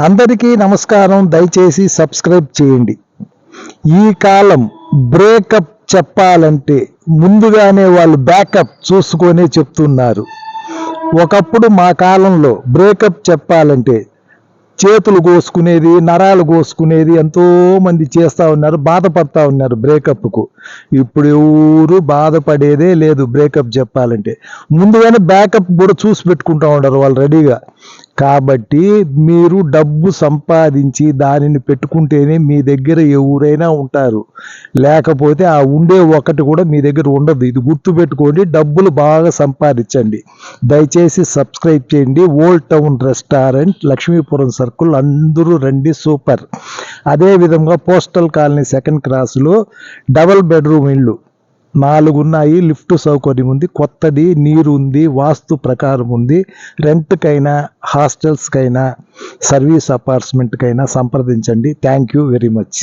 అందరికీ నమస్కారం. దయచేసి సబ్స్క్రైబ్ చేయండి. ఈ కాలం బ్రేకప్ చెప్పాలంటే ముందుగానే వాళ్ళు బ్యాకప్ చూసుకొనే చెప్తున్నారు. ఒకప్పుడు మా కాలంలో బ్రేకప్ చెప్పాలంటే చేతులు కోసుకునేది నరాలు కోసుకునేది ఎంతోమంది చేస్తూ ఉన్నారు బాధపడతా ఉన్నారు బ్రేకప్కు. ఇప్పుడు ఎవరు బాధపడేదే లేదు బ్రేకప్ చెప్పాలంటే. ముందుగానే బ్యాకప్ కూడా చూసి పెట్టుకుంటూ ఉన్నారు వాళ్ళు రెడీగా. కాబట్టి మీరు డబ్బు సంపాదించి దానిని పెట్టుకుంటేనే మీ దగ్గర ఎవరైనా ఉంటారు. లేకపోతే ఆ ఉండే ఒకటి కూడా మీ దగ్గర ఉండదు. ఇది గుర్తు పెట్టుకోండి డబ్బులు బాగా సంపాదించండి. దయచేసి సబ్స్క్రైబ్ చేయండి. Old town restaurant Lakshmipuram circle అందరూ రండి సూపర్. అదేవిధంగా పోస్టల్ కాలనీ సెకండ్ క్రాస్లో డబల్ బెడ్రూమ్ ఇల్లు. నాలుగు ఉన్నాయి లిఫ్ట్ సౌకర్యం ఉంది కొత్తది నీరు ఉంది వాస్తు ప్రకారం ఉంది. రెంట్కైనా హాస్టల్స్కైనా సర్వీస్ అపార్ట్మెంట్కైనా సంప్రదించండి. Thank you very much.